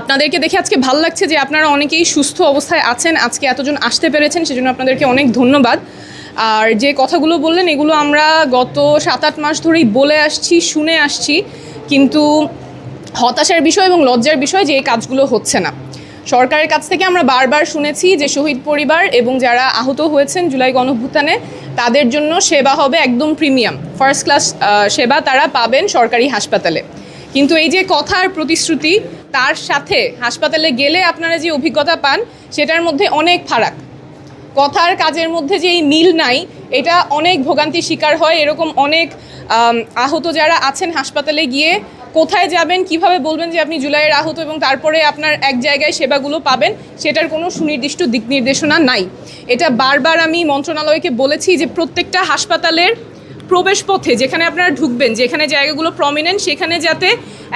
আপনাদেরকে দেখে আজকে ভালো লাগছে যে আপনারা অনেকেই সুস্থ অবস্থায় আছেন, আজকে এতজন আসতে পেরেছেন, সেজন্য আপনাদেরকে অনেক ধন্যবাদ। আর যে কথাগুলো বললেন, এগুলো আমরা গত সাত আট মাস ধরেই বলে আসছি, শুনে আসছি, কিন্তু হতাশার বিষয় এবং লজ্জার বিষয় যে এই কাজগুলো হচ্ছে না। সরকারের কাছ থেকে আমরা বারবার শুনেছি যে শহীদ পরিবার এবং যারা আহত হয়েছেন জুলাই গণভুত্থানে, তাদের জন্য সেবা হবে একদম প্রিমিয়াম। ফার্স্ট ক্লাস সেবা তারা পাবেন সরকারি হাসপাতালে। কিন্তু এই যে কথার প্রতিশ্রুতি তার সাথে হাসপাতালে গেলে আপনারা যে অভিজ্ঞতা পান, সেটার মধ্যে অনেক ফারাক। কথার কাজের মধ্যে যে এই মিল নাই, এটা অনেক ভোগান্তির শিকার হয়। এরকম অনেক আহত যারা আছেন হাসপাতালে গিয়ে কোথায় যাবেন, কীভাবে বলবেন যে আপনি জুলাইয়ের আহত এবং তারপরে আপনার এক জায়গায় সেবাগুলো পাবেন, সেটার কোনো সুনির্দিষ্ট দিক নির্দেশনা নাই। এটা বারবার আমি মন্ত্রণালয়কে বলেছি যে প্রত্যেকটা হাসপাতালের প্রবেশ পথে যেখানে আপনারা ঢুকবেন, যেখানে জায়গাগুলো প্রমিনেন্ট সেখানে যাতে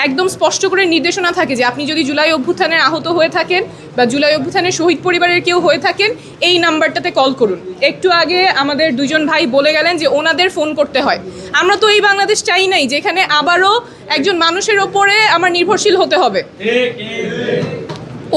একদম স্পষ্ট করে নির্দেশনা থাকে যে আপনি যদি জুলাই অভ্যুত্থানের আহত হয়ে থাকেন বা জুলাই অভ্যুত্থানের শহীদ পরিবারের কেউ হয়ে থাকেন, এই নাম্বারটাতে কল করুন। একটু আগে আমাদের দুজন ভাই বলে গেলেন যে ওনাদের ফোন করতে হয়। আমরা তো এই বাংলাদেশ চাই নাই, যেখানে আবারও একজন মানুষের ওপরে আমার নির্ভরশীল হতে হবে।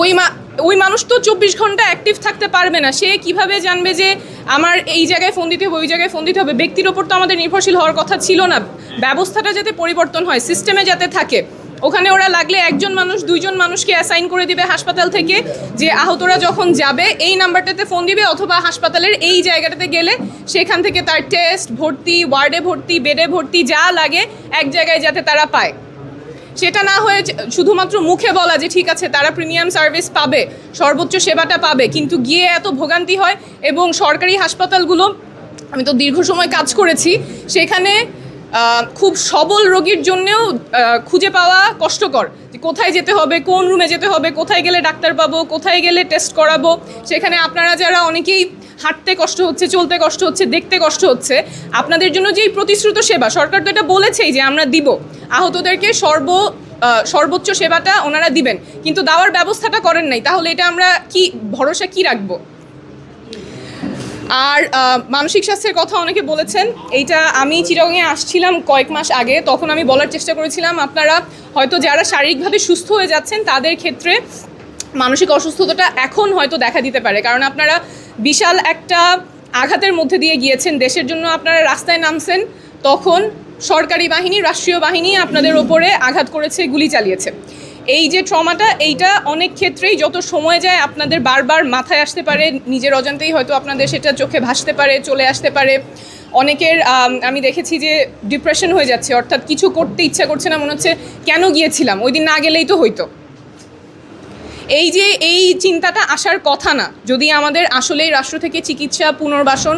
ওই মা ওই মানুষ তো চব্বিশ ঘণ্টা অ্যাক্টিভ থাকতে পারবে না। সে কীভাবে জানবে যে আমার এই জায়গায় ফোন দিতে হবে, ওই জায়গায় ফোন দিতে হবে। ব্যক্তির ওপর তো আমাদের নির্ভরশীল হওয়ার কথা ছিল না। ব্যবস্থাটা যাতে পরিবর্তন হয় সিস্টেমে যাতে থাকে। ওখানে ওরা লাগলে একজন মানুষ, দুইজন মানুষকে অ্যাসাইন করে দিবে হাসপাতাল থেকে যে আহতরা যখন যাবে, এই নাম্বারটাতে ফোন দিবে অথবা হাসপাতালের এই জায়গাটাতে গেলে সেখান থেকে তার টেস্ট ভর্তি ওয়ার্ডে ভর্তি বেডে ভর্তি, যা লাগে এক জায়গায় যাতে তারা পায়। সেটা না হয়ে শুধুমাত্র মুখে বলা যে ঠিক আছে, তারা প্রিমিয়াম সার্ভিস পাবে, সর্বোচ্চ সেবাটা পাবে, কিন্তু গিয়ে এত ভোগান্তি হয় এবং সরকারি হাসপাতালগুলো, আমি তো দীর্ঘ সময় কাজ করেছি, সেখানে খুব সবল রোগীর জন্যেও খুঁজে পাওয়া কষ্টকর। কোথায় যেতে হবে, কোন রুমে যেতে হবে, কোথায় গেলে ডাক্তার পাবো, কোথায় গেলে টেস্ট করাবো, সেখানে আপনারা যারা অনেকেই হাঁটতে কষ্ট হচ্ছে, চলতে কষ্ট হচ্ছে, দেখতে কষ্ট হচ্ছে, আপনাদের জন্য যেই প্রতিশ্রুত সেবা, সরকার তো এটা বলেছেই যে আমরা দিব। আহতদেরকে সর্ব সর্বোচ্চ সেবাটা ওনারা দিবেন। কিন্তু দেওয়ার ব্যবস্থাটা করেন নাই, তাহলে এটা আমরা কি, ভরসা কি রাখব? আর মানসিক স্বাস্থ্যের কথা অনেকে বলেছেন। এইটা আমি চিরঙে আসছিলাম কয়েক মাস আগে, তখন আমি বলার চেষ্টা করেছিলাম, আপনারা হয়তো যারা শারীরিকভাবে সুস্থ হয়ে যাচ্ছেন, তাদের ক্ষেত্রে মানসিক অসুস্থতাটা এখন হয়তো দেখা দিতে পারে। কারণ আপনারা বিশাল একটা আঘাতের মধ্যে দিয়ে গিয়েছেন, দেশের জন্য আপনারা রাস্তায় নামছেন, তখন সরকারি বাহিনী, রাষ্ট্রীয় বাহিনী আপনাদের ওপরে আঘাত করেছে, গুলি চালিয়েছে। এই যে ট্রমাটা, এইটা অনেক ক্ষেত্রেই যত সময় যায় আপনাদের বারবার মাথায় আসতে পারে, নিজের অজান্তেই হয়তো আপনাদের সেটা চোখে ভাসতে পারে, চলে আসতে পারে। অনেকের, আমি দেখেছি যে ডিপ্রেশন হয়ে যাচ্ছে, অর্থাৎ কিছু করতে ইচ্ছা করছে না, মনে হচ্ছে কেন গিয়েছিলাম? ওই দিন না গেলেই তো হইতো। এই যে এই চিন্তাটা আসার কথা না, যদি আমাদের আসলেই রাষ্ট্র থেকে চিকিৎসা, পুনর্বাসন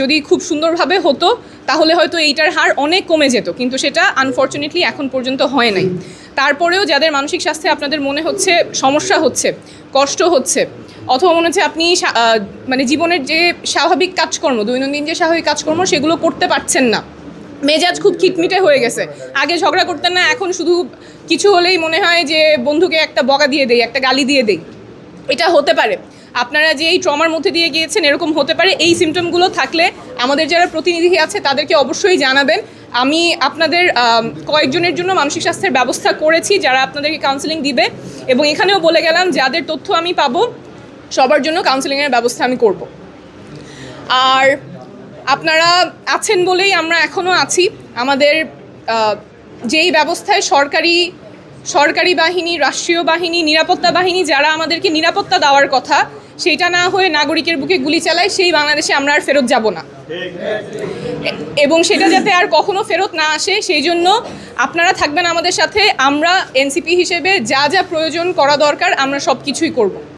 যদি খুব সুন্দরভাবে হতো, তাহলে হয়তো এইটার হার অনেক কমে যেত, কিন্তু সেটা আনফর্চুনেটলি এখন পর্যন্ত হয় নাই। তারপরেও যাদের মানসিক স্বাস্থ্যে আপনাদের মনে হচ্ছে সমস্যা হচ্ছে, কষ্ট হচ্ছে, অথবা মনে হচ্ছে আপনি মানে জীবনের যে স্বাভাবিক কাজকর্ম, দৈনন্দিন যে স্বাভাবিক কাজকর্ম, সেগুলো করতে পারছেন না। মেজাজ খুব খিটমিটে হয়ে গেছে। আগে ঝগড়া করতেন না, এখন শুধু কিছু হলেই মনে হয় যে বন্ধুকে একটা বগা দিয়ে দেই, একটা গালি দিয়ে দেই। এটা হতে পারে। আপনারা যে এই ট্রমার মধ্যে দিয়ে গিয়েছেন, এরকম হতে পারে। এই সিমটমগুলো থাকলে আমাদের যারা প্রতিনিধি আছে, তাদেরকে অবশ্যই জানাবেন। আমি আপনাদের কয়েকজনের জন্য মানসিক স্বাস্থ্যের ব্যবস্থা করেছি, যারা আপনাদেরকে কাউন্সেলিং দিবে। এবং এখানেও বলে গেলাম, যাদের তথ্য আমি পাবো, সবার জন্য কাউন্সেলিংয়ের ব্যবস্থা আমি করব। আর আপনারা আছেন বলেই আমরা এখনও আছি। আমাদের যেই ব্যবস্থায় সরকারি সরকারি বাহিনী, রাষ্ট্রীয় বাহিনী, নিরাপত্তা বাহিনী, যারা আমাদেরকে নিরাপত্তা দেওয়ার কথা, সেটা না হয়ে নাগরিকের বুকে গুলি চালায়, সেই বাংলাদেশে আমরা আর ফেরত যাব না। এবং সেটা যাতে আর কখনো ফেরত না আসে, সেই জন্য আপনারা থাকবেন আমাদের সাথে। আমরা এনসিপি হিসেবে যা যা প্রয়োজন করা দরকার, আমরা সব কিছুই করব।